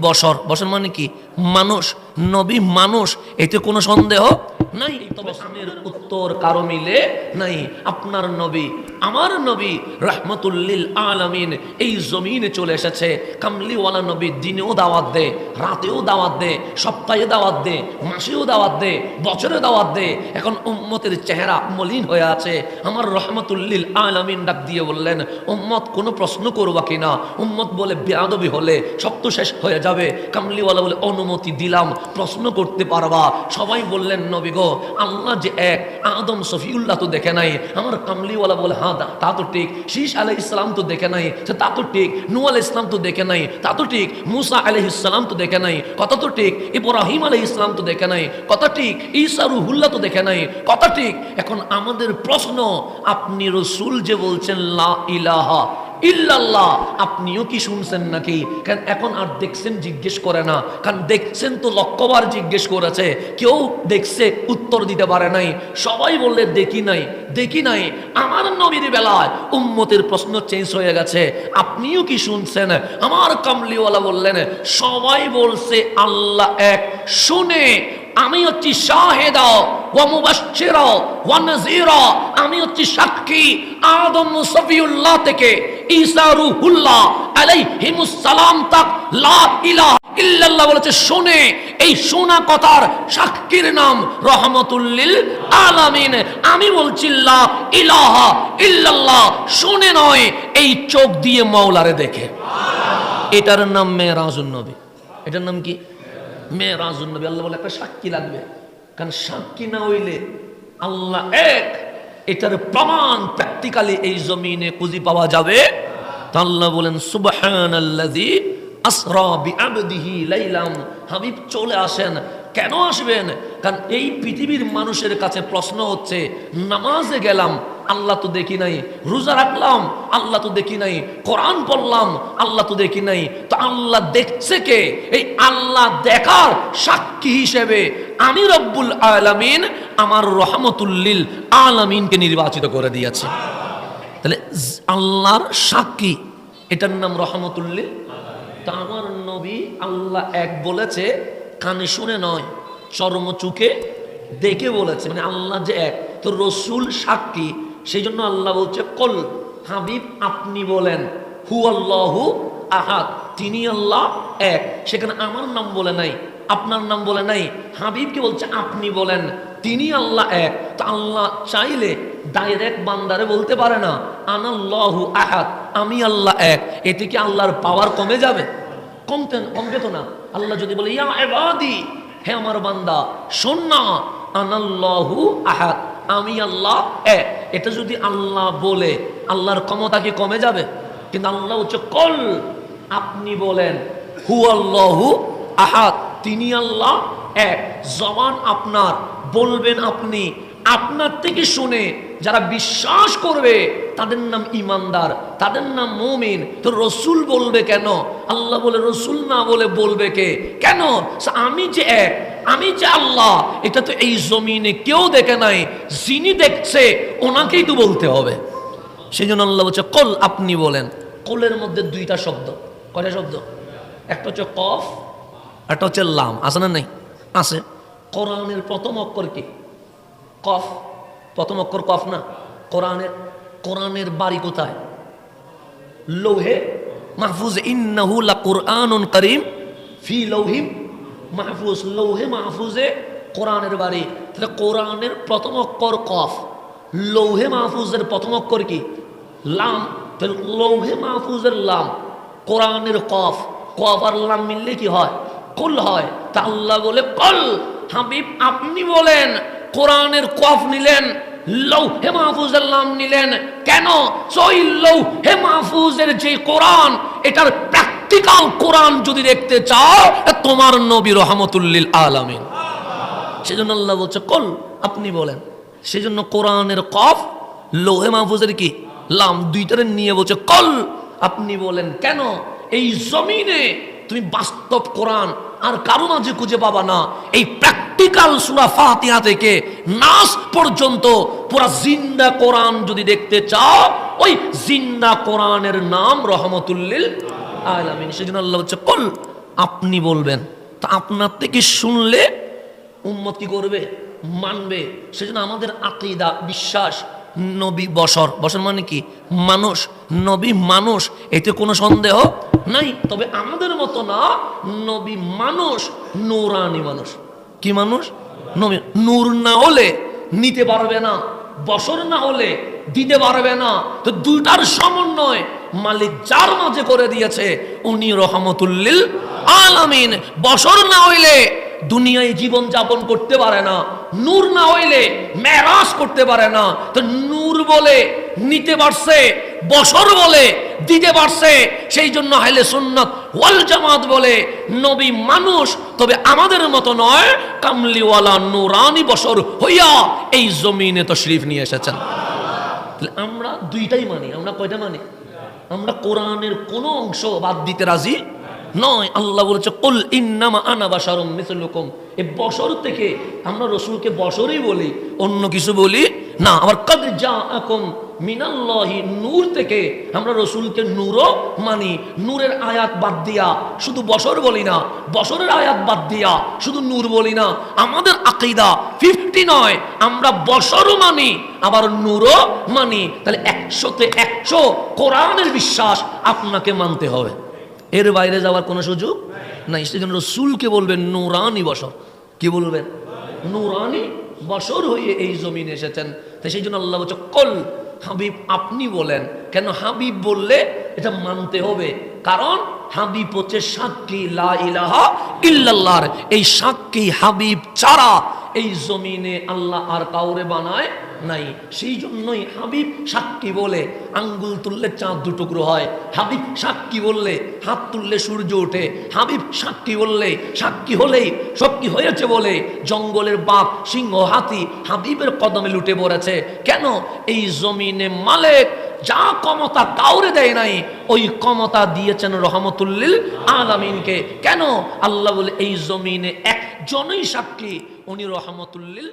বসর। বসর মানে কি? মানুষ নবী মানুষ, এতে কোনো সন্দেহ নাই? তবে প্রশ্নের উত্তর কারও মিলে নাই। আপনার নবী, আমার নবী, রহমতুল্লিল আলামিন, এই জমিনে চলে এসেছে। কামলিওয়ালা নবী দিনেও দাওয়াত দে, রাতেও দাওয়াত দে, সপ্তাহে দাওয়াত দে, মাসেও দাওয়াত দে, বছরে দাওয়াত দে। এখন উম্মতের চেহারা মলিন হয়ে আছে। আমার রহমতুল্লিল আলামিন ডাক দিয়ে বললেন, উম্মত, কোনো প্রশ্ন করবা কিনা? উম্মত বলে, বেয়াদবি হলে সব তো শেষ হয়ে যাবে। কামলিওয়ালা বলে, অনুমতি দিলাম। প্রশ্ন করতে পারবা। সবাই বললেন, নবী গো, আল্লাহ যে এক, আদম সফিউল্লাহ তো দেখে নাই, আমার কামলিওয়ালা বলে হ্যাঁ তা- তা ঠিক। শীষ আলহ ইসলাম তো দেখে নাই, সে তা তো ঠিক। নু আল ইসলাম তো দেখে নাই, তা তো ঠিক। মুসা আলহ ইসলাম তো দেখে নাই, কত তো ঠিক? ইব্রাহিম আলহ ইসলাম তো দেখে নাই, কত ঠিক? ঈসা রুহুল্লাহ তো দেখে নাই, কত ঠিক? এখন আমাদের প্রশ্ন, আপনি রসুল যে বলছেন, লা ইলাহা ইল্লাল্লাহ, আপনিও কি শুনছেন নাকি? কারণ এখন আর দেখছেন জিজ্ঞেস করে না। কারণ দেখছেন তো লক্ষবার জিজ্ঞেস করেছে। কেউ দেখছে উত্তর দিতে পারে নাই। সবাই বললে, দেখি নাই দেখি নাই। আমার নবীর বেলায় উম্মতের প্রশ্ন চেঞ্জ হয়ে গেছে। আপনিও কি শুনছেন? আমার কামলিওয়ালা বললেন, সবাই বলছে, আল্লাহ এক, শুনে। আমি হচ্ছি শাহেদা, ওয়া মুবাশশিরা আমি হচ্ছি সাক্ষী আদম সফিউল্লাহ থেকে। বলেছে, শুনে, এই শোনা কথার সাক্ষীর নাম রহমতুল্লিল আলামিন। আমি বলছি ইলাহা ইল্লাল্লাহ, শুনে নয়, এই চোখ দিয়ে মাওলারে দেখে। এটার নাম মেয়েরাজুন নবী। এটার নাম কি? মেয়েরাজুন নবী। আল্লাহ বলে, একটা সাক্ষী লাগবে। কারণ সাক্ষী না হইলে আল্লাহ এক এটার প্রমাণ প্র্যাকটিক্যালি এই জমিনে খুঁজি পাওয়া যাবে। আল্লাহ বলেন সুবহান হাবিব চলে আসেন। কেন আসবেন? কারণ এই পৃথিবীর মানুষের কাছে প্রশ্ন হচ্ছে, নামাজে গেলাম আল্লাহ তো দেখি নাই, রোজা রাখলাম, আল্লাহ তো দেখি নাই, কোরআন পড়লাম, আল্লাহ তো দেখি নাই। তো আল্লাহ দেখছে কে? এই আল্লাহ দেখার সাক্ষী হিসেবে আমি রব্বুল আলামিন আমার রহমতুল্লিল আলামিনকে নির্বাচিত করে দিয়েছি। তাহলে আল্লাহর সাক্ষী, এটার নাম রহমতুল্লিল তা আমার নবী আল্লাহ এক বলেছে, কানে শুনে নয়, চর্ম চুকে দেখে বলেছে মানে আল্লাহ যে এক, তো রসুল সাক্ষী সেই জন্য আল্লাহ বলছে, কল হাবিব আপনি বলেন, হু আল্লাহু আহাদ, তিনি আল্লাহ এক। সেখানে আমার নাম বলে নাই, আপনার নাম বলে নাই, হাবিবকে বলছে, আপনি বলেন, তিনি আল্লাহ এক। তো আল্লাহ চাইলে ডাইরেক্ট বান্দারে বলতে পারে না আনাল্লাহু আহাদ, আমি আল্লাহ এক। এতে কি আল্লাহর পাওয়ার কমে যাবে? কমতে কমবে তো না। আল্লাহ যদি বলে, ইয়া এবাদি হে আমার বান্দা, শোন না আনাল্লাহু আহাদ। আমি আল্লাহ? এক এটা যদি আল্লাহ বলে, আল্লাহর ক্ষমতা কি কমে যাবে? কিন্তু আল্লাহ হচ্ছে কল। আপনি বলেন হু আল্লাহু আহাদ। তিনি আল্লাহ এক জবান আপনার, বলবেন আপনি আপনার থেকে শুনে যারা বিশ্বাস করবে, তাদের নাম ইমানদার, তাদের নাম মমিন। তো রসুল বলবে কেন? আল্লাহ বলে, রসুল না বলে বলবে কে? কেন? আমি যে এক, আমি যে আল্লাহ, এটা তো এই জমিনে কেউ দেখে নাই। যিনি দেখছে, ওনাকেই তো বলতে হবে। সেই জন্য আল্লাহ বলছে, কল আপনি বলেন। কলের মধ্যে দুইটা শব্দ। কয়টা শব্দ? একটা হচ্ছে কফ, একটা হচ্ছে লাম। আছে না নাই? আছে। কোরআনের প্রথম অক্ষর কি? কফ, প্রথম অক্ষর কফ না? কোরআনের কোরআনের বাড়ি কোথায়? লৌহে মাহফুজ, ইন্নাহু লা কুরআনুন করিম, ফি লৌহিম মাহফুজ, লৌহে মাহফুজে কোরআনের বাড়ি। তাহলে কোরআনের প্রথম অক্ষর কফ, লৌহে মাহফুজের প্রথম অক্ষর কি? লাম। তাহলে লৌহে মাহফুজের লাম, কোরআনের কফ। কফ আর লাম মিললে কি হয়? কুল হয়। তা আল্লাহ বলে, কল হাবিব আপনি বলেন। কোরআনের কফ নিলেন, লৌহে মাহফুজের নাম নিলেন। কেন? সই লৌহে মাহফুজের যে কোরআন, এটার প্র্যাকটিক্যাল কোরআন যদি দেখতে চাও তোমার নবী রহমতুল্লিল আলামিন। সেজন্য আল্লাহ বলছে, কল, আপনি বলেন। সেজন্য কোরআনের কফ, লোহে মাহফুজের কি? লাম দুইটারে নিয়ে বলছে, কল, আপনি বলেন। কেন? এই জমিনে তুমি বাস্তব কোরআন, আর কারও মাঝে খুঁজে পাবা না। এই প্র্যাকটিক্যাল সুরা ফাতিহা থেকে নাস পর্যন্ত পুরা জিন্দা কোরআন যদি দেখতে চাও, ওই জিন্দা কোরআনের নাম রহমতুল্লিল আলামিন। সেজন্য আল্লাহ হচ্ছে কল, আপনি বলবেন। তা আপনার থেকে শুনলে উম্মত কি করবে? মানবে। সেজন্য আমাদের আকিদা, বিশ্বাস, নবী বসর। বসর মানে কি? মানুষ। নবী মানুষ। এতে কোনো সন্দেহ নাই। তবে আমাদের মতো না, নবী মানুষ, নূরানি মানুষ। কি মানুষ? নূর না হলে নিতে পারবে না বসর না হলে দিতে পারবে না। তো দুইটার সমন্বয় মালিক যার মাঝে করে দিয়েছে, উনি রহমতুল্লিল আলামিন। বসর না হইলে দুনিয়ায় জীবন যাপন করতে পারে না, নূর না হইলে মেরাজ করতে পারে না। তো নূর বলে নিতে পারছে, বসর বলে দিতে পারছে, সেই জন্য হাইলে সুন্নত ওয়াল জামাত বলে, নবী মানুষ, তবে আমাদের মতো নয়, কামলিওয়ালা নুরানি বসর হইয়া এই জমিনে তো শরীফ নিয়ে এসেছেন। আমরা দুইটাই মানি, আমরা কয়টা মানি? আমরা কোরআনের কোনো অংশ বাদ দিতে রাজি নয়। আল্লাহ বলেছে, কুল ইন্নামা আনা বাশারুম মিসলুকুম। এই বছর থেকে আমরা রসুলকে বছরই বলি, অন্য কিছু বলি না, আবার কদ জাআকুম মিনাল্লাহি, নূর থেকে আমরা রসুলকে নূরও মানি। নূরের আয়াত বাদ দিয়া শুধু বছর বলি না বছরের আয়াত বাদ দিয়া শুধু নূর বলি না। আমাদের আকিদা ফিফটি নয়, আমরা বছরও মানি, আবার নূরও মানি। তাহলে একশোতে একশো কোরআনের বিশ্বাস আপনাকে মানতে হবে। এর বাইরে যাওয়ার কোনো সুযোগ নাই। সেজন্য রসুলকে বলবেন, নুরানি বসর। কি বলবেন? নুরানি বসর হয়ে এই জমিনে এসেছেন। তাই সেই জন্য আল্লাহ বলছে, কল হাবিব, আপনি বলেন। কেন হাবিব বললে এটা মানতে হবে। কারণ হাবিব হচ্ছে সাক্ষী, লা ইলাহা ইল্লাল্লাহর। এই সাক্ষী হাবিব ছাড়া এই জমিনে আল্লাহ আর কাউরে বানায় নাই। সেই জন্যই হাবিব সাক্ষী বলে আঙ্গুল তুললে চাঁদ দুটুকরো হয়। হাবিব সাক্ষী বললে হাত তুললে সূর্য ওঠে। হাবিব সাক্ষী বললে সাক্ষী হলেই সব হয়েছে বলে জঙ্গলের বাপ, সিংহ, হাতি হাবিবের কদমে লুটে পড়েছে। কেন? এই জমিনে মালেক যা ক্ষমতা কাউরে দেয় নাই, ওই ক্ষমতা দিয়েছেন রহমতুল্লিল আলামিনকে। কেন? আল্লাহ বলে, এই জমিনে একজনই সাক্ষী, উনি রহমতুল্লিল